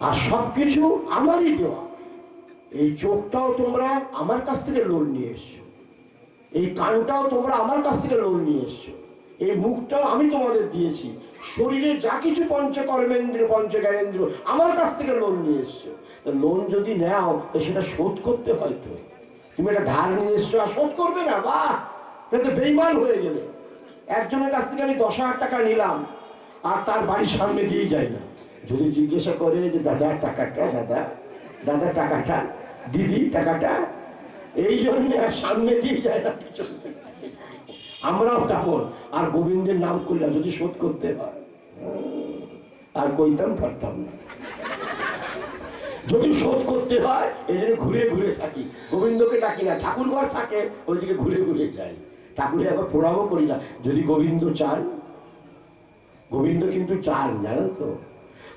আর সবকিছু আমারই দেওয়া। এই চোখটাও তোমরা আমার কাছ থেকে লোন নিয়ে এসছো। এই কানটাও তোমরা আমার কাছ থেকে লোন নিয়ে এসছো। এই মুখটাও আমি তোমাদের দিয়েছি। শরীরে যা কিছু পঞ্চকর্মেন্দ্র পঞ্চজ্ঞানেন্দ্র আমার কাছ থেকে লোন নিয়ে এসছো। লোন যদি নাও, তো সেটা শোধ করতে হয়তো তুমি একটা ধার নিয়ে এসছো আর শোধ করবে না, বাহ! তাহলে বেইমান হয়ে গেলে। একজনের কাছ থেকে আমি দশ হাজার টাকা নিলাম, আর তার বাড়ির সামনে দিয়ে যায় না। যদি জিজ্ঞাসা করে যে, দাদা, টাকাটা, দাদা দাদা, টাকাটা, দিদি, টাকাটা? এই জন্য আর সামনে দিয়ে যায় না আমরাও তেমন আর গোবিন্দের নাম করলাম যদি শোধ করতে হয়, আর কইতাম পারতাম না। যদি শোধ করতে হয় এই জন্য ঘুরে ঘুরে থাকি। গোবিন্দকে ডাকি না ঠাকুর ঘর থাকে, ওইদিকে ঘুরে ঘুরে যাই। ঠাকুরে আবার প্রণামও করি না। যদি গোবিন্দ চান, গোবিন্দ কিন্তু চান, জানো তো।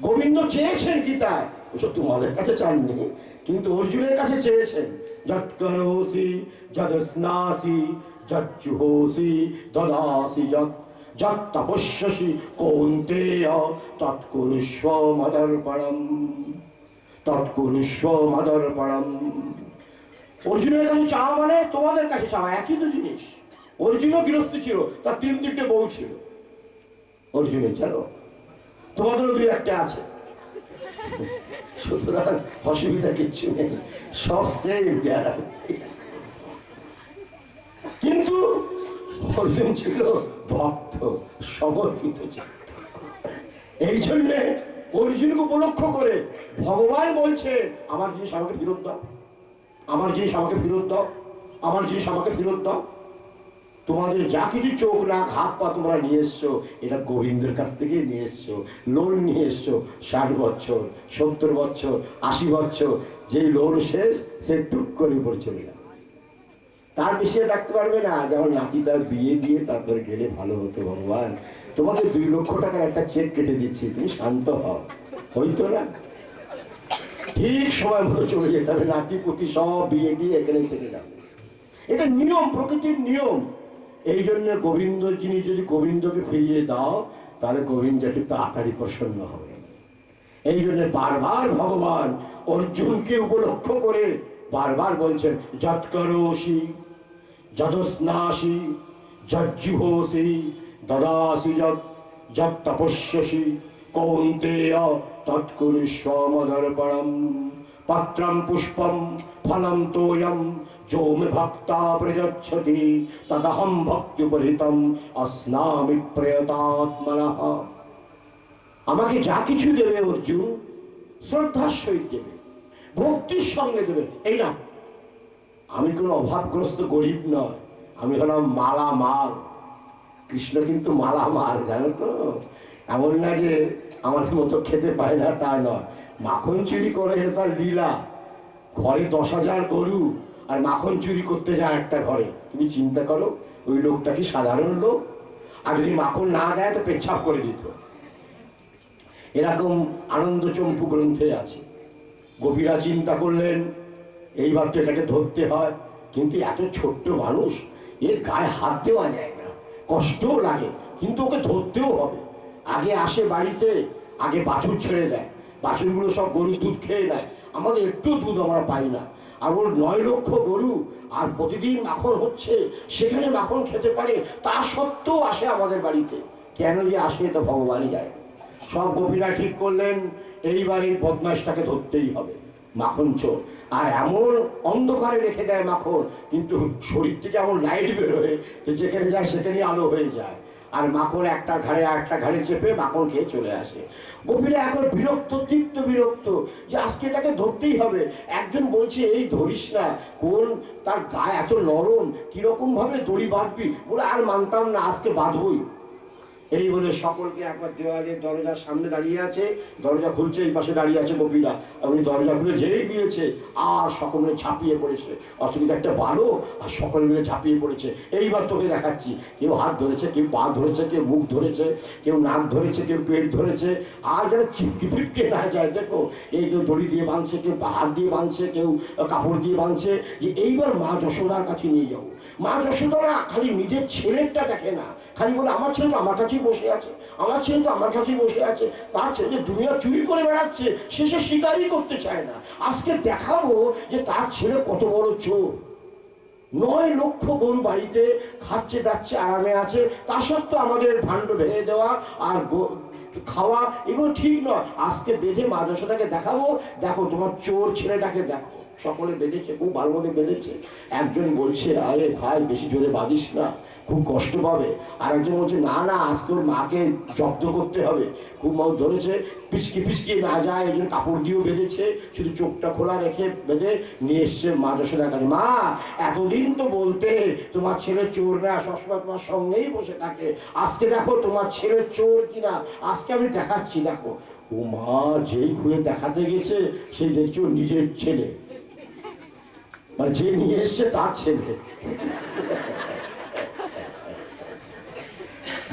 গোবিন্দ চেয়েছেন গীতায়। ওসব তোমাদের কাছে চাননি কিন্তু অর্জুনের কাছে চেয়েছেন। যৎ করোসি যদ স্নাসি, যৎ জুহোসি, দদাসি যৎ যৎ তপস্যসি কৌন্তেয় তৎকুরুষ্ব মদর্পণম তৎকুরুষ্ব মদর্পণম অর্জুনের কাছে চাওয়া মানে তোমাদের কাছে চাওয়া, একই তো জিনিস। অর্জুনও গৃহস্থ ছিল, তার তিন তিনটে বউ ছিল। অর্জুনের, জানো? তোমাদেরও দুই একটা আছে। সুতরাং অসুবিধা কিচ্ছু নেই। সব সেম কিন্তু অর্জুন ছিল ভক্ত, সমর্পিত এই জন্যে অর্জুনকে উপলক্ষ করে ভগবান বলছে, আমার জিনিস আমাকে ফেরত দাও। আমার জিনিস আমাকে ফেরত দাও। আমার জিনিস আমাকে ফেরত দাও। তোমাদের যা কিছু চোখ, নাক, হাত, পা তোমরা নিয়ে এসছো, এটা গোবিন্দের কাছ থেকে নিয়ে এসছো। লোন নিয়ে এসছো, ষাট বছর, সত্তর বছর, আশি বছর, যেই লোন শেষ, সে টুক করে উপরে চলে গেল তার বিষয়ে ডাকতে পারবে না। যেমন নাতি তার বিয়ে দিয়ে তারপরে গেলে ভালো হতো ভগবান। তোমাকে দুই লক্ষ টাকার একটা চেক কেটে দিচ্ছি, তুমি শান্ত হও। হইতো না। ঠিক সময় মতো চলে যেতে হবে। নাতি, পুতি সব বিয়ে দিয়ে এখানে থেকে যাবে। এটা নিয়ম, প্রকৃতির নিয়ম। এই জন্য গোবিন্দ জিনিস যদি গোবিন্দকে ফিরিয়ে দাও, তাহলে গোবিন্দ একটু তাড়াতাড়ি প্রসন্ন হবে। এই জন্য বারবার ভগবান অর্জুনকে উপলক্ষ করে বারবার বলছেন, যৎ করোসি যদস্নাসি, যজ্জুহোসি, দদাসি যৎ যৎ তপস্যসি, কৌন্তেয় তৎকুরুষ্ব মদর্পণম পত্রম পুষ্পম ফলম তোয়ম মে ভক্তা তদহম ভক্তিপরিতম অস্নামি প্রয়তাত্মনঃ আমাকে যা কিছু দেবে অর্জুন শ্রদ্ধার সহিত দেবে, ভক্তির সঙ্গে দেবে। এই না, আমি কোনো অভাবগ্রস্ত গরিব নয়, আমি হলাম মালা মাল কৃষ্ণ কিন্তু মালা মাল জানো তো? এমন না যে আমাদের মতো খেতে পায় না তা নয়। মাখন চুরি করে তার লীলা, ঘরে দশ হাজার গরু আর মাখন চুরি করতে যায় একটা ঘরে। তুমি চিন্তা করো, ওই লোকটা কি সাধারণ লোক? আর যদি মাখন না দেয়, তো পেচ্ছাপ করে দিত। এরকম আনন্দচম্পু গ্রন্থে আছে। গভীরা চিন্তা করলেন তো এটাকে ধরতে হয়। কিন্তু এত ছোট্ট মানুষ, এর গায়ে হাত দেওয়া যায় না। কষ্টও লাগে, কিন্তু ওকে ধরতেও হবে। আগে আসে বাড়িতে, আগে বাছুর ছেড়ে দেয়। বাছুরগুলো সব গরুর দুধ খেয়ে নেয়। আমাদের একটু দুধ আমরা পাই না। ওর নয় লক্ষ গরু আর প্রতিদিন মাখন হচ্ছে, সেখানে মাখন খেতে পারে, তা সত্ত্বেও আসে আমাদের বাড়িতে। কেন যে আসে তো ভগবানই যায় সব গোপীরা ঠিক করলেন, এইবার এই বদমাইশটাকে ধরতেই হবে। মাখন চোর। আর এমন অন্ধকারে রেখে দেয় মাখন, কিন্তু শরীর থেকে এমন লাইট বেরোয় যেখানে যায় সেখানেই আলো হয়ে যায়। আর মাখন একটা ঘাড়ে একটা ঘাড়ে চেপে মাখন খেয়ে চলে আসে। গভীরা এখন বিরক্ত, তিক্ত বিরক্ত যে আজকে এটাকে ধরতেই হবে। একজন বলছে, এই ধরিস না, কোন তার গায়ে এত নরম, কীরকম ভাবে দড়ি বাঁধবি? বলে, আর মানতাম না, আজকে বাঁধবই। এই বলে সকলকে একবার দেওয়ালের দরজার সামনে দাঁড়িয়ে আছে। দরজা খুলছে, এই পাশে দাঁড়িয়ে আছে গোপীরা উনি দরজা খুলে যেই দিয়েছে আর সকলে ঝাঁপিয়ে পড়েছে। অথচ একটা ভালো আর সকলে মিলে ঝাঁপিয়ে পড়েছে। এইবার তোকে দেখাচ্ছি। কেউ হাত ধরেছে, কেউ পা ধরেছে, কেউ মুখ ধরেছে, কেউ নাক ধরেছে, কেউ পেট ধরেছে। আর যেন চিপকি ফিটকে না যায়, দেখো, এই কেউ দড়ি দিয়ে বাঁধছে, কেউ হাত দিয়ে বাঁধছে, কেউ কাপড় দিয়ে বাঁধছে, যে এইবার মা যশোদার কাছে নিয়ে যাব মা যশোদা না খালি নিজের ছেলেরটা দেখে না। খালি বলে, আমার ছেলে তো আমার কাছেই বসে আছে, আমার ছেলে তো আমার কাছেই বসে আছে, তার ছেলে দুনিয়া চুরি করে বেড়াচ্ছে, সে সে স্বীকারই করতে চায় না। আজকে দেখাবো যে তার ছেলে কত বড় চোর। নয় লক্ষ গরু বাড়িতে খাচ্ছে, দাচ্ছে, আরামে আছে, তা সত্ত্বেও আমাদের ভাণ্ড ভেঙে দেওয়া আর খাওয়া এগুলো ঠিক নয়। আজকে বেঁধে মা যশোদাকে দেখাবো। দেখো, তোমার চোর ছেলেটাকে দেখো। সকলে বেঁধেছে, খুব ভালো করে বেঁধেছে। একজন বলছে, আরে ভাই, বেশি জোরে বাঁধিস না। খুব কষ্ট পাবে। আর একজন বলছে, না না, আজকে ওর মাকে জব্দ করতে হবে। খুব মাও ধরেছে পিচকি পিচকি না যায় এই জন্য কাপড় দিয়েও বেঁধেছে, শুধু চোখটা খোলা রেখে বেঁধে নিয়ে এসছে মা যশোদার কাছে মা, এতদিন তো বলতে তোমার ছেলে চোর না, সবসময় তোমার সঙ্গেই বসে থাকে। আজকে দেখো তোমার ছেলে চোর কিনা, আজকে আমি দেখাচ্ছি, দেখো। ও মা, যেই ঘুরে দেখাতে গেছে, সেই দেখছি নিজের ছেলে। মানে যে নিয়ে এসছে তার ছেলে।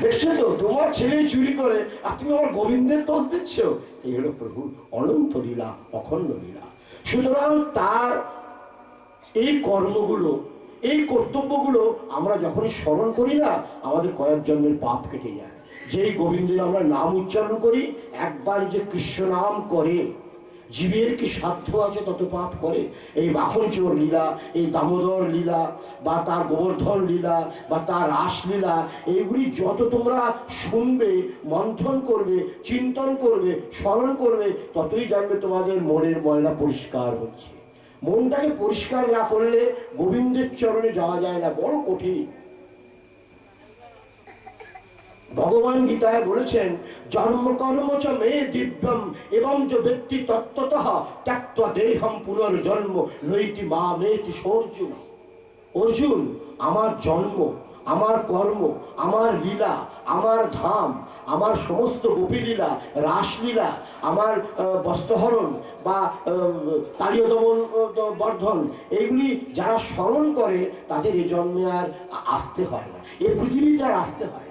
দেখছ তো? তোমার চুরি করে আর তুমি আমার গোবিন্দের দিচ্ছ? এই হলো প্রভু অনন্ত লীলা, অখণ্ড লীলা। সুতরাং তার এই কর্মগুলো, এই কর্তব্যগুলো আমরা যখনই স্মরণ করি না, আমাদের কয়েক জন্মের পাপ কেটে যায়। যেই গোবিন্দের আমরা নাম উচ্চারণ করি, একবার যে কৃষ্ণ নাম করে জীবের কি সাধ্য আছে তত পাপ করে? এই মাখন চোর লীলা, এই দামোদর লীলা, বা তার গোবর্ধন লীলা, বা তার রাসলীলা এইগুলি যত তোমরা শুনবে, মন্থন করবে, চিন্তন করবে, স্মরণ করবে, ততই জানবে তোমাদের মনের ময়লা পরিষ্কার হচ্ছে। মনটাকে পরিষ্কার না করলে গোবিন্দের চরণে যাওয়া যায় না, বড় কঠিন। ভগবান গীতায় বলেছেন, জন্ম কর্ম চ মে দিব্যম, এবং যে ব্যক্তি তত্ত্বত ত্যাক্ত দেহম পুনর্জন্ম, নৈতি মা মেতি সর্জুন অর্জুন, আমার জন্ম, আমার কর্ম, আমার লীলা, আমার ধাম, আমার সমস্ত গোপীলীলা, রাসলীলা, আমার বস্ত্রহরণ বা তালীয় দমন বর্ধন এইগুলি যারা স্মরণ করে, তাদের এই জন্মে আর আসতে হয় না এই পৃথিবীতে আর আসতে হয়।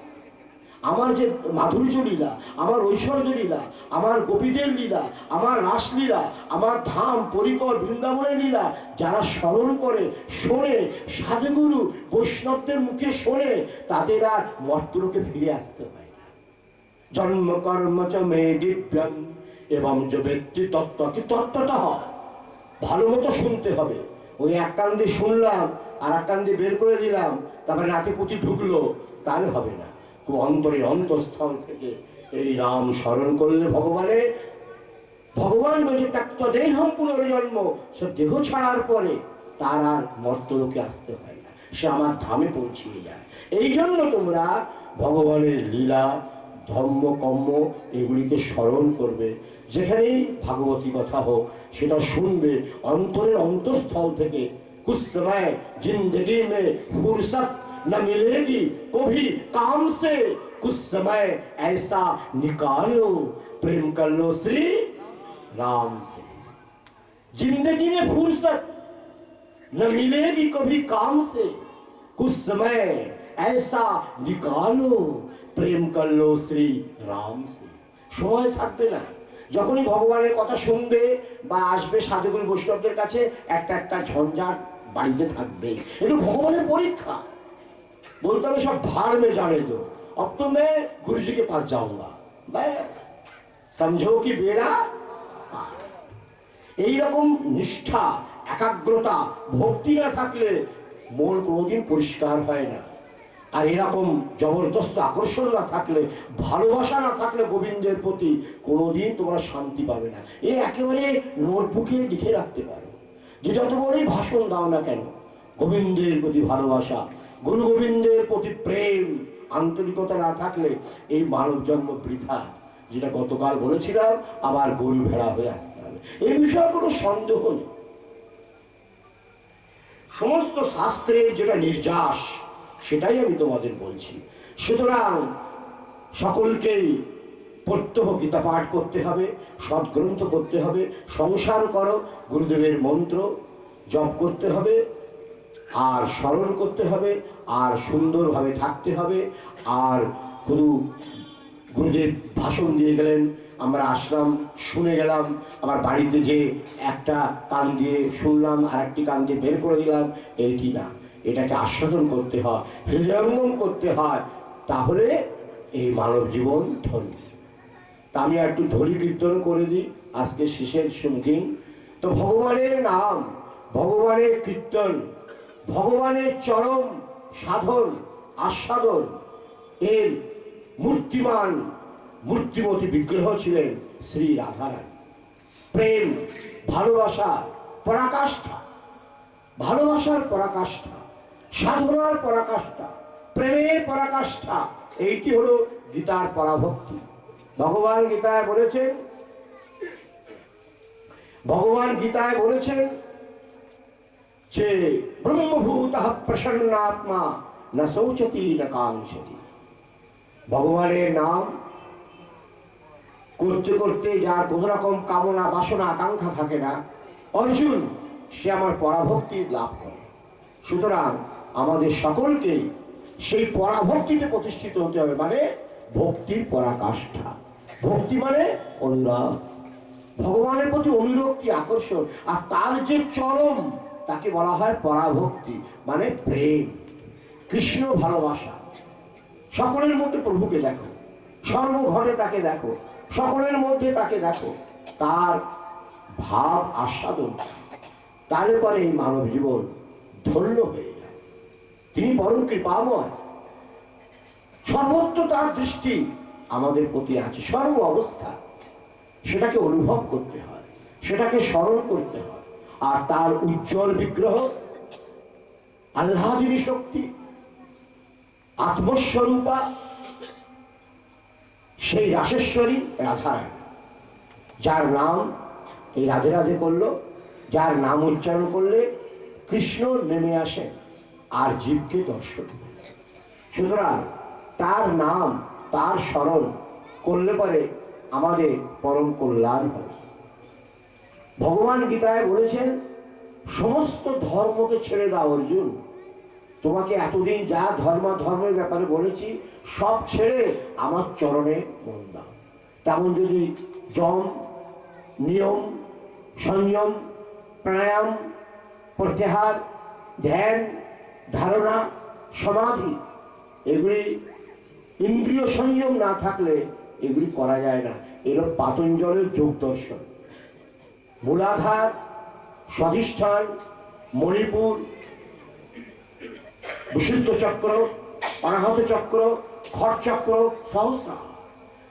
আমার যে মাধুর্য লীলা, আমার ঐশ্বর্য লীলা, আমার গোপীদের লীলা, আমার রাসলীলা, আমার ধাম, পরিকর বৃন্দাবনের লীলা, যারা স্মরণ করে, শোনে, সাধুগুরু বৈষ্ণবদের মুখে শোনে, তাদের আর মর্তলোকে ফিরে আসতে হয় না। জন্ম, কর্ম চ মে দিব্যাং, এবং যে ব্যক্তি তত্ত্ব, কি তত্ত্বটা হয়? ভালো মতো শুনতে হবে। ওই এক কান দিয়ে শুনলাম, আর এক কান দিয়ে বের করে দিলাম, তারপরে নাকে পুঁতি ঢুকলো, তাহলে হবে না। অন্তরে অন্তঃস্থল থেকে এই রাম স্মরণ করলে ভগবানের ভগবান বলছে তাক্ত দেহম পুনর্জন্ম, সে দেহ ছাড়ার পরে তার আর মর্তলোকে আসতে হয় না। সে আমার ধামে পৌঁছিয়ে যায়। এই জন্য তোমরা ভগবানের লীলা, ধর্ম কম্ম এগুলিকে স্মরণ করবে। যেখানেই ভাগবতী কথা হোক, সেটা শুনবে অন্তরের অন্তঃস্থল থেকে। কুসময় জিন্দগি মে ফুরসত न मिलेगी कभी काम से कुछ समय ऐसा निकालो प्रेम कर लो श्री राम से जिंदगी में फुर्सत न मिलेगी कभी काम से कुछ समय ऐसा निकालो প্রেম করলো শ্রী রাম সে সময় থাকবে না যখনই ভগবানের কথা শুনবে বা আসবে সাধুগুরু বৈষ্ণবদের কাছে একটা একটা ঝঞ্ঝাট বাড়িতে থাকবে এটা ভগবানের পরীক্ষা বলতে হবে সব भाड़ में जाने दो अब तो मैं गुरु जी के पास जाऊंगा बस समझो कि बेड़ा पार। এইরকম নিষ্ঠা একাগ্রতা ভক্তি না থাকলে মন কোনোদিন পরিষ্কার হয় না আর এরকম জবরদস্ত আকর্ষণ না থাকলে ভালোবাসা না থাকলে গোবিন্দের প্রতি কোনোদিন তোমরা শান্তি পাবে না এ একেবারে নোটবুকে লিখে রাখতে পারো যে যত বড়ই ভাষণ দাও না কেন গোবিন্দের প্রতি ভালোবাসা গুরু গোবিন্দের প্রতি প্রেম, আন্তরিকতা না থাকলে এই মানব জন্ম বৃথা। যেটা গতকাল বলেছিলাম, আবার গরু ভেড়া হয়ে আসতে হবে। এই বিষয়ে কোনো সন্দেহ নেই। সমস্ত শাস্ত্রের যেটা নির্যাস, সেটাই আমি তোমাদের বলছি। সুতরাং সকলকেই প্রত্যহ গীতা পাঠ করতে হবে সদ্গ্রন্থ করতে হবে, সংসার করো, গুরুদেবের মন্ত্র জপ করতে হবে আর স্মরণ করতে হবে, আর সুন্দরভাবে থাকতে হবে। আর শুধু গুরুদেব ভাষণ দিয়ে গেলেন, আমরা আসলাম, শুনে গেলাম আমার বাড়িতে যে একটা কান দিয়ে শুনলাম আর একটি কান দিয়ে বের করে দিলাম এইটি না? এটাকে আস্বাদন করতে হয়, হৃদয়ঙ্গম করতে হয়, তাহলে এই মানব জীবন ধন্য। তা আমি একটু ধরি কীর্তন করে দিই, আজকে শেষের সুমকিং তো ভগবানের নাম, ভগবানের কীর্তন ভগবানের চরম সাধন, আস্বাদন। এর মূর্তিমান মূর্তিমতী বিগ্রহ ছিলেন শ্রী রাধারানী। প্রেম, ভালোবাসা, পরাকাষ্ঠা। ভালোবাসার পরাকাষ্ঠা, সাধনার পরাকাষ্ঠা, প্রেমের পরাকাষ্ঠা, এইটি হলো গীতার পরাভক্তি। ভগবান গীতায় বলেছেন, ভগবান গীতায় বলেছেন যে ব্রহ্মভূত প্রসন্নাত্মা না শৌচতি না কাঙ্ক্ষতি ভগবানের নাম করতে করতে যার কোন রকম কামনা বাসনা আকাঙ্ক্ষা থাকে না অর্জুন সে আমার পরাভক্তি লাভ করে সুতরাং আমাদের সকলকে সেই পরাভক্তিতে প্রতিষ্ঠিত হতে হবে মানে ভক্তির পরাকাষ্ঠা। ভক্তি মানে অনুরাগ। ভগবানের প্রতি অনুরক্তি, আকর্ষণ, আর তার যে চরম তাকে বলা হয় পরাভক্তি মানে প্রেম। কৃষ্ণ ভালোবাসা। সকলের মধ্যে প্রভুকে দেখো। সর্বঘটে তাকে দেখো। সকলের মধ্যে তাকে দেখো। তার ভাব আস্বাদন। তাহলে পরে এই মানব জীবন ধন্য হয়ে যায়। তিনি পরম কৃপাময়। সর্বত্র তার দৃষ্টি আমাদের প্রতি আছে। সর্ব অবস্থা। সেটাকে অনুভব করতে হয়। সেটাকে স্মরণ করতে হয়। আর তার উজ্জ্বল বিগ্রহ আল্লাদিনী শক্তি, আত্মস্বরূপা, সেই রাসেশ্বরী রাধারানী যার নাম এই রাধে রাধে করল, যার নাম উচ্চারণ করলে কৃষ্ণ নেমে আসে আর জীবকে দর্শন সুতরাং তার নাম, তার স্মরণ করলে পরে আমাদের পরম কল্যাণ হবে। ভগবান গীতায় বলেছেন, সমস্ত ধর্মকে ছেড়ে দাও অর্জুন। তোমাকে এতদিন যা ধর্ম ধর্মের ব্যাপারে বলেছি, সব ছেড়ে আমার চরণে মন দাও। তেমন যদি জম নিয়ম, সংযম, প্রাণায়াম, প্রত্যাহার, ধ্যান, ধারণা, সমাধি, এগুলি ইন্দ্রিয় সংযম না থাকলে এগুলি করা যায় না। এগুলো পাতঞ্জলের যোগ দর্শন। মূলাধার স্বাধিষ্ঠান মণিপুর, বিশুদ্ধ চক্র, অনাহত চক্র, খট চক্র, সহস্রা,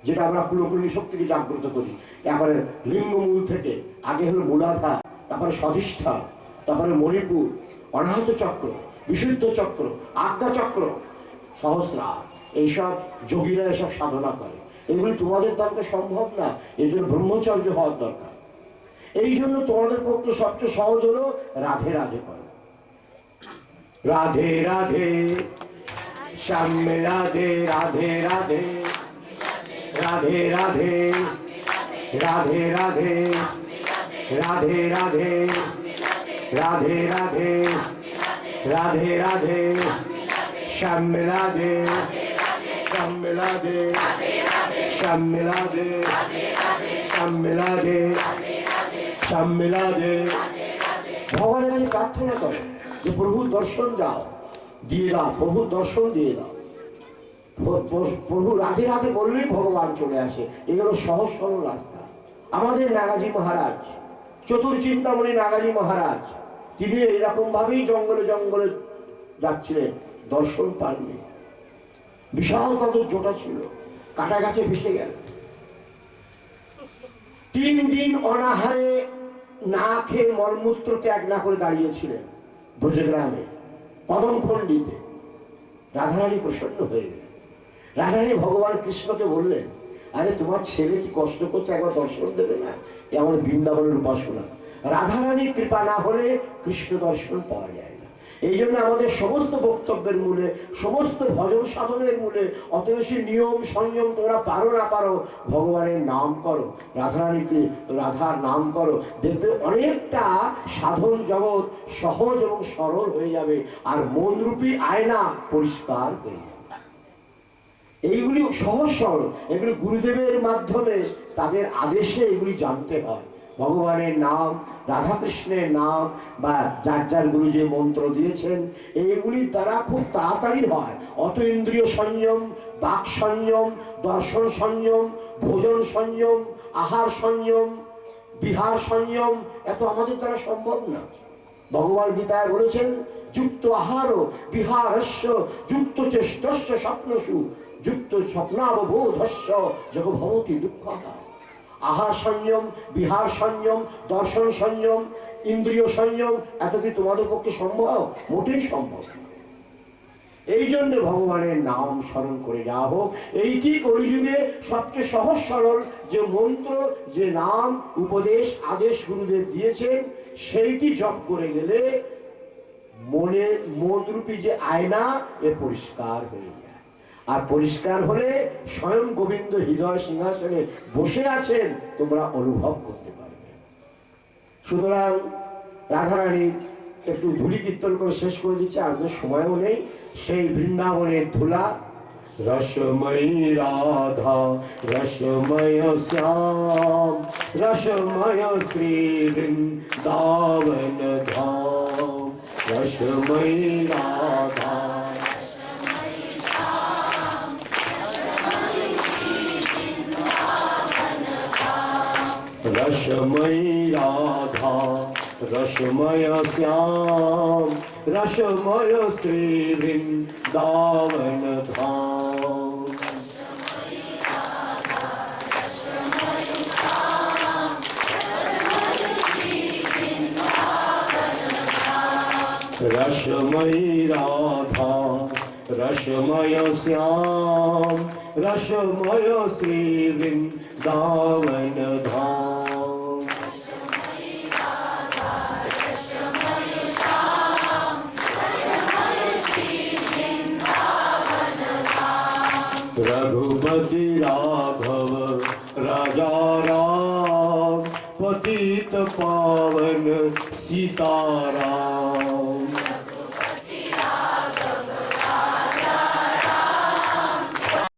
যেটা আমরা পুরোপুরি শক্তিকে জাগ্রত করি। তারপরে লিঙ্গমূল থেকে আগে হলো মূলাধার, তারপরে স্বাধিষ্ঠান তারপরে মণিপুর, অনাহত চক্র, বিশুদ্ধ চক্র, আজ্ঞা চক্র, সহস্রা। এইসব যোগীরা এসব সাধনা করে। এগুলি তোমাদের দ্বারা সম্ভব না এই জন্য ব্রহ্মচর্য হওয়ার দরকার। এই জন্য তোমাদের পক্ষে সবচেয়ে সহজ হলো রাধে রাধে করো। রাধে রাধে, শ্যামে রাধে রাধে রাধে রাধে রাধে রাধে রাধে রাধে রাধে রাধে রাধে রাধে রাধে, শ্যামে রাধে শ্যামে রাধে শ্যামে রাধে শ্যামে রাধে রাধে ভগবানের কাছে প্রার্থনা করো যে প্রভু দর্শন দাও, দিয়ে দাও, প্রভু দর্শন দিয়ে দাও। প্রভু রাধে রাধে বললেই ভগবান চলে আসে। এগুলো সহজ সরল রাস্তা। আমাদের নাগাজি মহারাজ, চতুর্চিন্তামণি নাগাজি মহারাজ, তিনি এরকম ভাবেই জঙ্গলে জঙ্গলে যাচ্ছিলেন, দর্শন পাননি। বিশাল তাদের জোটা ছিল। কাটা গাছে ভেসে গেল। তিন দিন অনাহারে না খেয়ে মলমূত্র ত্যাগ না করে দাঁড়িয়েছিলেন ব্রজগ্রামে, পদমখণ্ডিতে। রাধারানী প্রসন্ন হয়ে গেলেন। রাধারানী ভগবান কৃষ্ণকে বললেন, আরে, তোমার ছেলে কি কষ্ট করছে? একবার দর্শন দেবে না? এমন বৃন্দাবনের উপাসনা। রাধারানীর কৃপা না হলে কৃষ্ণ দর্শন পাওয়া যায় এই জন্য আমাদের সমস্ত বক্তব্যের মূলে, সমস্ত ভজন সাধনের মূলে অত বেশি নিয়ম, সংযম তোমরা পারো না পারো, ভগবানের নাম করো। রাধারানীকে রাধার নাম করো। দেখবে অনেকটা সাধন জগৎ সহজ এবং সরল হয়ে যাবে, আর মনরূপী আয়না পরিষ্কার হয়ে যাবে। এইগুলি সহজ সরল। এগুলি গুরুদেবের মাধ্যমে তাদের আদেশে এগুলি জানতে হয়। ভগবানের নাম, রাধাকৃষ্ণের নাম বা যার যার গুরু যে মন্ত্র দিয়েছেন এইগুলি দ্বারা খুব তাড়াতাড়ি হয়। অত ইন্দ্রিয় সংযম, বাক সংযম, দর্শন সংযম, ভোজন সংযম, আহার সংযম, বিহার সংযম, এত আমাদের দ্বারা সম্ভব না। ভগবান গীতায় বলেছেন, যুক্ত আহার বিহারস্য, যুক্ত চেষ্টস্য স্বপ্নসু, যুক্ত স্বপ্নাববোধস্য যোগ ভবতি দুঃখ আহার সংযম, বিহার সংযম, দর্শন সংযম, ইন্দ্রিয় সংযম, এত কি তোমাদের পক্ষে সম্ভব? মোটেই সম্ভব এই জন্য ভগবানের নাম স্মরণ করে যাওয়া হোক এইটি কলিযুগে সবচেয়ে সহজ সরল যে মন্ত্র, যে নাম, উপদেশ, আদেশ গুরুদেব দিয়েছেন, সেইটি জপ করে গেলে মনে, মনরূপী যে আয়না, এ পরিষ্কার হয়ে যায়। আর পরিষ্কার হলে স্বয়ং গোবিন্দ হৃদয় সিংহাসনে বসে আছেন, তোমরা অনুভব করতে পারবে। সুতরাং রাধারানী একটু ধুলি কীর্তন করে শেষ করে দিচ্ছে আজকে সময়ও নেই। সেই বৃন্দাবনের ধুলা, রসময়ী রাধা, রসময় শ্যাম, রসময় শ্রী বৃন্দাবন ধাম, রসময়ী রাধা रसमयी राधा रसमय श्याम रसमय श्री वृंदावन धाम रसमयी राधा रसमय श्याम रसमय श्री वृंदावन धाम सीताराम